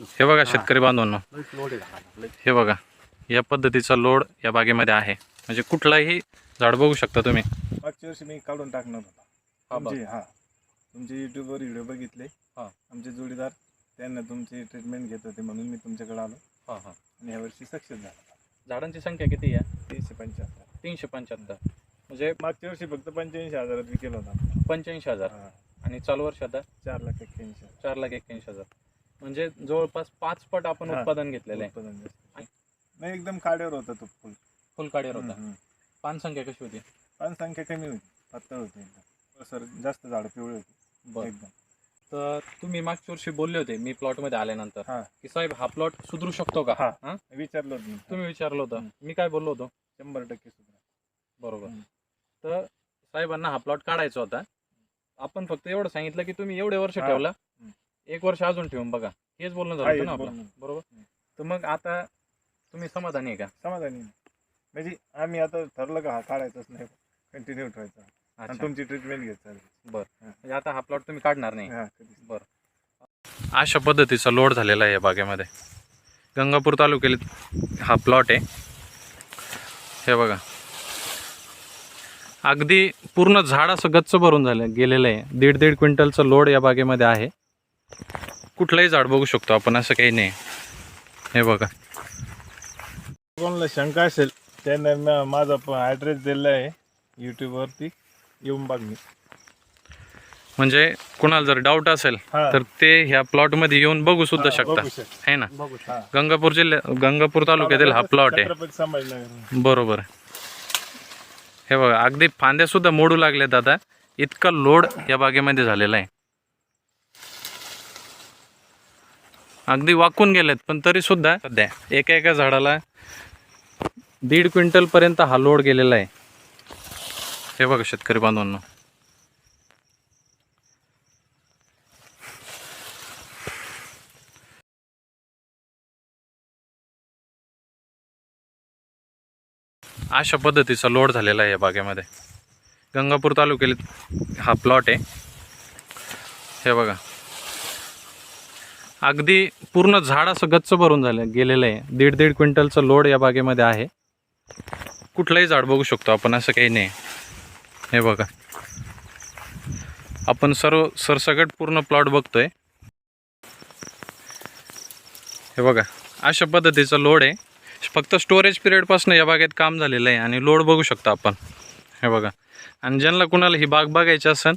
हे बघा शेतकरी बांधवांनो. हे बघा या पद्धतीचा लोड या बागेमध्ये आहे. म्हणजे कुठलाही झाड बघू शकता तुम्ही. मागच्या वर्षी मी काढून टाकणार होता. हा बघ. तुमची हा. तुमचे युट्यूबवर व्हिडिओ बघितले. हा. आमचे जोडीदार त्यांना तुमची ट्रीटमेंट घेत होते म्हणून मी तुमच्याकडे आलो. आणि ह्या वर्षी सक्सेस झाला. झाडांची संख्या किती आहे? तीनशे पंच्याहत्तर. तीनशे पंच्याहत्तर. म्हणजे मागच्या वर्षी फक्त पंच्याऐंशी हजारात विकेला होता. पंच्याऐंशी हजार. हा. आणि चालू वर्ष आता? चार लाख एक्क्याऐंशी. चार लाख एक्क्याऐंशी हजार. म्हणजे जवळपास पाच पट आपण हा. उत्पादन घेतलेलं आहे उत्पादन जास्त. नाही एकदम काड्यावर होता तो फुल फुल काढीवर हम्म, होता हम्म. पान संख्या कशी होती पण संख्या कमी होती पातळ होती एकदम सर जास्त झाडं पिवळे होती बरं एकदम तर तुम्ही मागच्या वर्षी बोलले होते मी प्लॉटमध्ये आल्यानंतर हा की साहेब हा प्लॉट सुधरू शकतो का हा. हा? विचारलं होतं मी. तुम्ही विचारलं होतं. मी काय बोललो होतो शंभर टक्के सुद्धा बरोबर हम्म. तर साहेबांना हा प्लॉट काढायचा होता आपण फक्त एवढं सांगितलं की तुम्ही एवढे वर्ष हा. ठेवला हम्म. एक वर्ष अजून ठेवून बघा. हेच बोलणं झालं होतं हेच ना आपलं. बोलणं. बरोबर. तर मग आता तुम्ही समाधानी आहे का? समाधानी. म्हणजे आम्ही आता ठरलं का हा काढायचाच नाही कंटिन्यू ठेवायचा. आणि अच्छा. तुमची ट्रीटमेंट घ्यायची चालेल. म्हणजे आता हा प्लॉट तुम्ही काढणार नाही. हा कधीच. अशा पद्धतीचा लोड झालेला आहे या बागेमध्ये. गंगापूर तालुक्यात हा प्लॉट आहे. हे बघा. अगदी पूर्ण झाड असं गच्च भरून झालं गेलेलं आहे. दीड दीड क्विंटलचं लोड या बागेमध्ये आहे. कुठलंही झाड बघू शकतो आपण असं काही नाही. हे बघा. कोणाला शंका असेल त्यांना माझा ॲड्रेस दिलेला आहे यूट्यूबवरती येऊन बघ मी. म्हणजे कुणाला जर डाऊट असेल हा. तर ते ह्या प्लॉटमध्ये येऊन बघू सुद्धा हा, शकता. बघू शकता. आहे ना? बघू. हा. गंगापूर जिल्ह्या गंगापूर तालुक्यातील हा प्लॉट आहे. छत्रपती संभाजीनगर. बरोबर. हे बघा अगदी फांद्या सुद्धा मोडू लागल्यात आता. इतका लोड या बागेमध्ये झालेला आहे. अगदी वाकून गेलेत पण तरी सुद्धा सध्या. एका एका झाडाला दीड क्विंटल पर्यंत हा लोड गेलेला आहे. हे बघा शेतकरी बांधवांनो. अशा पद्धतीचा लोड झालेला आहे या बागेमध्ये. गंगापूर तालुक्यात हा प्लॉट आहे. हे बघा. अगदी पूर्ण झाड असं गच्च भरून झालं गेलेलं आहे. दीड दीड क्विंटलचं लोड या बागेमध्ये आहे. कुठलंही झाड बघू शकतो आपण असं काही नाही. हे बघा. आपण सर्व सरसकट पूर्ण प्लॉट बघतोय. हे बघा. अशा पद्धतीचा लोड आहे. फक्त स्टोरेज पिरियडपासून या बागेत काम झालेलं आहे आणि लोड बघू शकतो आपण. हे बघा. आणि ज्यांना कुणाला ही बाग बघायची असेल